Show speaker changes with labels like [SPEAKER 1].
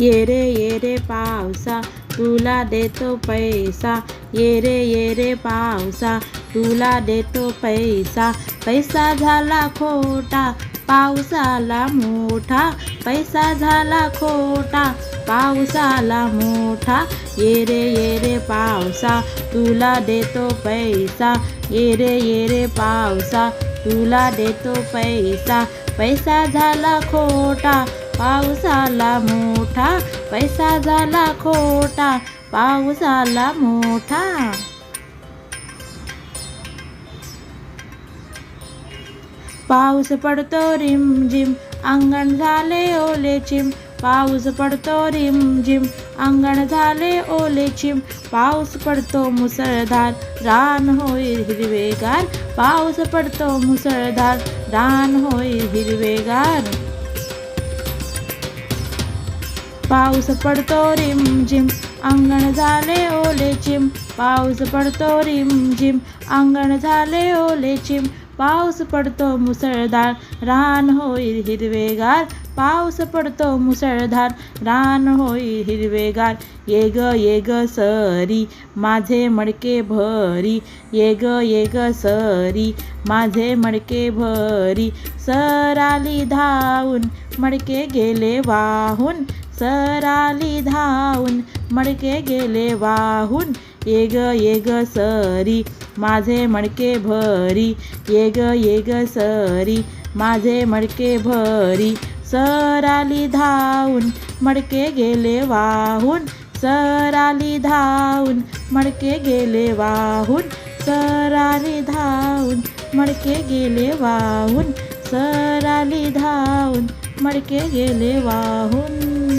[SPEAKER 1] ये रे ये रे पावसा तुला देतो पैसा. ये रे ये रे पावसा तुला देतो पैसा. पैसा झाला खोटा पावसाला मोठा. पैसा झाला खोटा पावसाला मोठा. ये रे ये रे पावसा तुला देतो पैसा. ये रे ये रे पावसा तुला देतो पैसा. पैसा झाला खोटा पाऊस आला मोठा पैसा झाला खोटा पाऊस आला मोठा. पाऊस पडतो रिमझिम अंगण झाले ओले चिम. पाऊस पडतो रिमझिम अंगण झाले ओले चिम. पाऊस पडतो मुसळधार रान होईल हिरवेगार. पाऊस पडतो मुसळधार रान होईल हिरवेगार. पाऊस पडतो रिमझिम अंगण झाले ओले चिम. पाऊस पडतो रिमझिम अंगण झाले ओले चिम. पाऊस पडतो मुसळधार रान होईल हिरवेगार. पाऊस पडतो मुसळधार रान होईल हिरवेगार. ये ग ये ग सरी माझे मडके भरी. ये ग ये ग सरी माझे मडके भरी. सर आली धावून मडके गेले वाहून. तर आली धावून मडके गेले वाहून. ये ग ये ग सरी माझे मडके भरी. ये ग ये ग सरी माझे मडके भरी. सर आली धावून मडके गेले वाहून. सर आली धावून मडके गेले वाहून. सर आली धावून मडके गेले वाहून. सर आली धावून मडके गेले वाहून.